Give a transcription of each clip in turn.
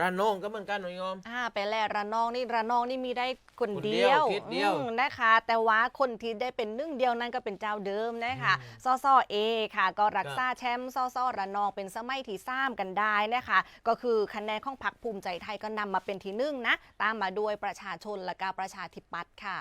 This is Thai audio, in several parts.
ระนองก็เหมือนกันหน่วยงอม อ่าไปแลระนองนี่ระนองนี่มีได้คนคนเดีเดียยววคิดเดียวอืมนะคะ แต่ว่าคนที่ได้เป็นหนึ่งเดียวนั้นก็เป็นเจ้าเดิมนะคะอืมซอซอเอค่ะ ก็รักครับษาแชมป์ซอซอระนองเป็นสมัยที่สามกันได้นะคะ ก็คือคะแนนของพรรคภูมิใจไทยก็นำมาเป็นที่หนึ่งนะ ตามมาด้วยประชาชนและก็ประชาธิปัตย์ค่ะ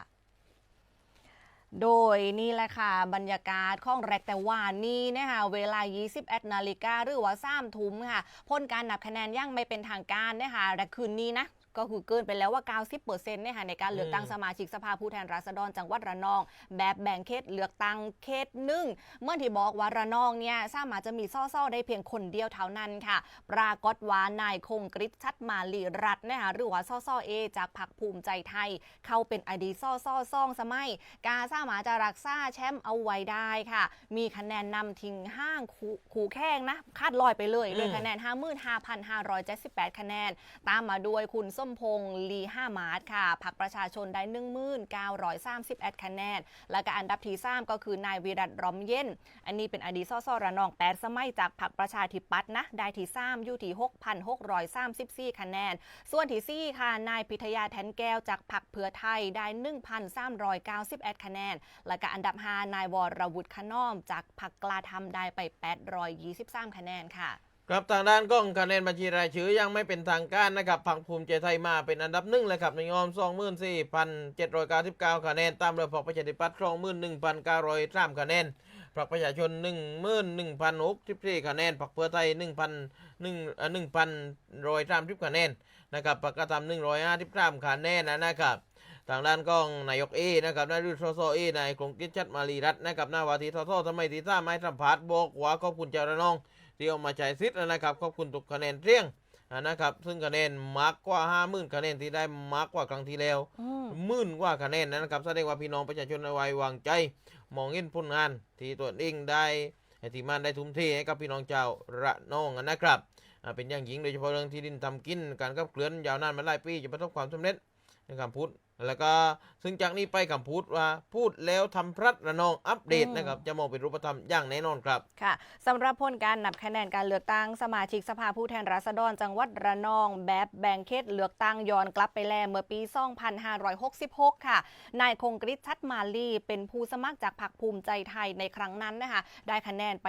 โดยนี่แหละค่ะ บรรยากาศของแรกแต่วานนี้นะคะเวลา 21นาฬิกาหรือว่า3ทุ่มค่ะพ้นการนับคะแนนยังไม่เป็นทางการนะคะแต่คืนนี้นะ ก็คือเกินไปแล้วว่า 90%เนี่ยค่ะในการเลือกตั้งอืมสมาชิกสภาผู้แทนราษฎรจังหวัดระนอง แบบแบ่งเขตเลือกตั้งเขตหนึ่งเมื่อที่บอกว่าระนองเนี่ยสามารถจะมีซ่อๆได้เพียงคนเดียวเท่านั้นค่ะ ปรากฏว่านายคงกริชชัดมาลีรัตน์นะคะหรือว่าซ่อๆเอจากพรรคภูมิใจไทย เข้าเป็นอดีตซ่อซ่อซ่องสมัย กาสามารถจะรักษาแชมป์เอาไว้ได้ค่ะ มีคะแนนนำทิ้งห้างคู่คู่แข่งนะคาดลอยไปเลยอืมด้วยคะแนน55,578คะแนน ตามมาด้วยคุณส้มพงลีห้ามาร์ทค่ะพักประชาชนได้หนึ่งมื่นเก้าร้อยสามสิบแอดคะแนน และก็อันดับที่สามก็คือนายวีรัตร้อมเย็น อันนี้เป็นอดีตซ่อซอระนองแปดสมัยจากพักประชาธิปัตย์นะได้ที่สามอยู่ที่หกพันหกร้อยสามสิบสี่คะแนน ส่วนที่สี่ค่ะนายพิทยาแทนแก้วจากพักเพื่อไทยได้หนึ่งพันสามร้อยเก้าสิบแอดคะแนน และก็อันดับห้านายวรวุฒิขนอม จากพักกลาธรรมได้ไปแปดร้อยยี่สิบสามคะแนนค่ะ ครับทางด้านกล้องคะแนนบัญชีรายชื่อยังไม่เป็นทางการนะครับพรรคภูมิใจไทยมาเป็นอันดับหนึ่งเลยครับในงอมสองหมื่นสี่พันเจ็ดร้อยเก้าสิบเก้าคะแนนตามด้วยพรรคประชาธิปัตย์สองหมื่นหนึ่งพันเก้าร้อยสามคะแนนพรรคประชาชนหนึ่งหมื่นหนึ่งพันหกสิบสี่คะแนนพรรคเพื่อไทยหนึ่งพันหนึ่งหนึ่งพันร้อยสามสิบคะแนนนะครับพรรคกระทำหนึ่งร้อยห้าสิบสามคะแนนนะนะครับทางด้านกล้องนายกเอนะครับนายรุ่สโซโซเอนายกรงกิจชัดมารีรัตนะครับน้าวาทีทอททำไมทีท่าไม้สัมผัสบอกว่าขอบคุณเจ้าระนอง ที่เอามาใช้สิทธิ์นะครับขอบคุณทุกคะแนนเรียงอ่านะครับซึ่งคะแนนมากกว่าห้าหมื่นคะแนนที่ได้มากกว่าครั้งที่แล้วอืมหมื่นกว่าคะแนนนะครับแสดงว่าพี่น้องประชาชนไว้วางใจ มองเห็นผลงาน ที่ตัวเองได้ที่มันได้ทุ่มเทให้กับพี่น้องชาวระนองนะครับอ่าเป็นอย่างยิ่งโดยเฉพาะเรื่องที่ดินทำกิน การขับเคลื่อนยาวนานมาหลายปีจะประสบความสำเร็จในคำพูด แล้วก็ซึ่งจากนี้ไปคำพูดว่าพูดแล้วทำพลัดระนองอัปเดตนะครับจะมองเป็นรูปธรรมอย่างแน่นอนครับ ค่ะสำหรับผลการนับคะแนนการเลือกตั้งสมาชิกสภาผู้แทนราษฎร จังหวัดระนอง แบบแบ่งเขตเลือกตั้งย้อนกลับไปแล้วเมื่อปี 2566 ค่ะ นายคงกริชชัดมาลีเป็นผู้สมัครจากพรรคภูมิใจไทยในครั้งนั้นนะคะได้คะแนนไป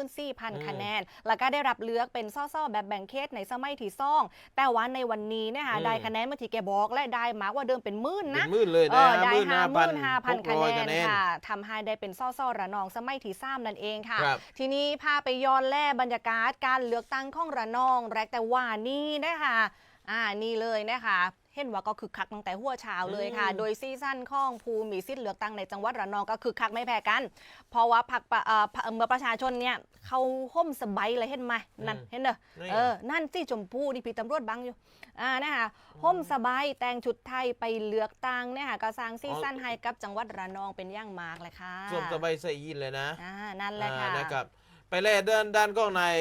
44,000 คะแนน แล้วก็ได้รับเลือกเป็นซ่อๆแบบแบ่งเขตในสมัยที่ซ่อง แต่ว่าในวันนี้เนะคะอืมได้คะแนนเมื่อที่แกบอกและได้มากกว่าเดิมเป็นหมื่นเป็นะนหมื่นเลยเอนะอได้หมื่นห้าห้าหพันมื่นห้าพันหกคะร้อยแนคะนแนนค่ะทำให้ได้เป็นซ่อซ่อระนองสมัยที่สามนั่นเองค่ะครับทีนี้พาไปย้อนแล่บรรยากาศการเลือกตั้งของระนอง แรกแต่ว่านี่นะคะอ่านี่เลยนะคะ เห็นว่าก็คือคักตั้งแต่หัวเช้าเลยค่ะอืมโดยซีซั่นของภูมิสิทธิ์เลือกตั้งในจังหวัดระนองก็คือคักไม่แพ้กัน เพราะว่าพักเอ่อเมื่อประชาชนเนี่ยเขาห่มสบายเลยเห็นไหมนั่นเห็นเนอะนี่เออนั่นสิชมพู่นี่พี่ตำรวจบังอยู่อ่านะคะห่มสบายแต่งชุดไทยไปเลือกตั้งเนี่ยค่ะก็สร้างซีซั่นให้กับจังหวัดระนองเป็นอย่างมากเลยค่ะสวมสบายใส่ยีนเลยนะอ่านั่นแหละค่ะอ่านะครับ ไปแล่เดินด้านก็นาย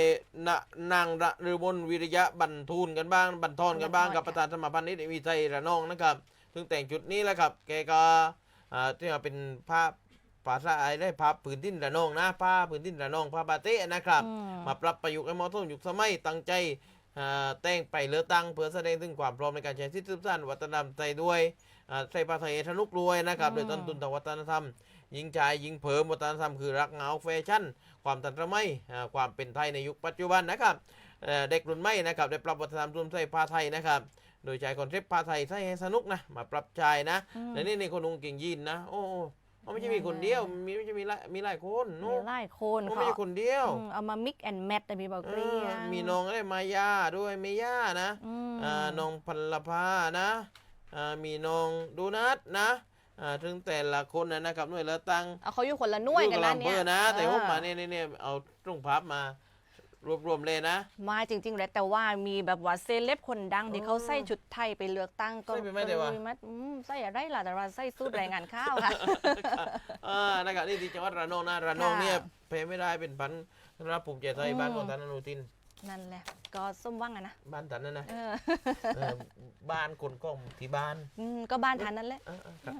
นนางระหรือบนวิริยะบันทูลกันบ้างบันทอนกันบ้างบันทอนกับประธานสมาพันธ์นิติวิจัยระนองนะครับซึ่งแต่งจุดนี้แหละครับ แกก็อ่าที่ว่าเป็นผ้าภาษาไอ้ได้ผ้าผืนทิ้นระนองนะผ้าผืนทิ้นระนองผ้าบาเต้นะครับอืมมาปรับประยุกต์ให้เหมาะสมยุคสมัยตั้งใจอ่าแต่งไปเลือกตั้งเพื่อแสดงถึงความพร้อมในการใช้สิทธิสืบสานวัฒนธรรมไทยด้วยอ่าใส่ผ้าไทยสนุกรวยนะครับอืมโดยต้นทุนทางวัฒนธรรม ยิงชายยิงเผิมวัฒนธรรมคือรักเหงาแฟชั่น ความทันสมัยอ่าความเป็นไทยในยุคปัจจุบันนะครับเอ่อเด็กรุ่นใหม่นะครับได้ปรับวัฒนธรรมรวมใส่ผ้าไทยนะครับโดยใช้คอนเซ็ปต์ผ้าไทยใส่ให้สนุกนะมาปรับใช้นะอืมและนี่ในคนนุงเก่งยีนนะ โอ้โอ้โอ้ไม่ใช่มีคนเดียว มีไม่ใช่มีหลายมีหลายคนมีโน้หลายคนโอ้เขาไม่ใช่คนเดียวอืมเอามา mix and match แต่มีบอกเอเกลียอมีน้องอะไรมายาด้วยเมย่านะอืมอ่าน้องพันลภานะอ่ามีน้องโดูนัทนะ อ่าถึงแต่ละคนนะนะครับหน่วยละตังเอาเขาอยู่คนละหน่วยกันนะอเนี่ยลำภอนะ แต่เออผมมาเนี่ยเนี่ยเนี่ยเอาตรงพับมารวบรวมเลยนะ มาจริงๆเลยแต่ว่ามีแบบว่าเซเลบคนดังที่เขาอ๋อใส่ชุดไทยไปเลือกตั้งก็ใส่ไปไหมแต่ว่าก็ลุยมัดอืมใส่อะไรล่ะแต่ว่าใส่สูตรแรงงานข้าวค่ะ อ่านะครับนี่ที่จังหวัดระนองนะระนองค่ะเนี่ยแพ้ไม่ได้เป็นพันรับภูมิใจไทยอืมบ้านของท่านอนุทิน นั่นแหละ ก็ส้มว่างอะนะ บ้านท่านนั่นนะเออ เออบ้านคนกล้องที่บ้านอืมก็บ้านทันนั่นแหละ เออเออครับ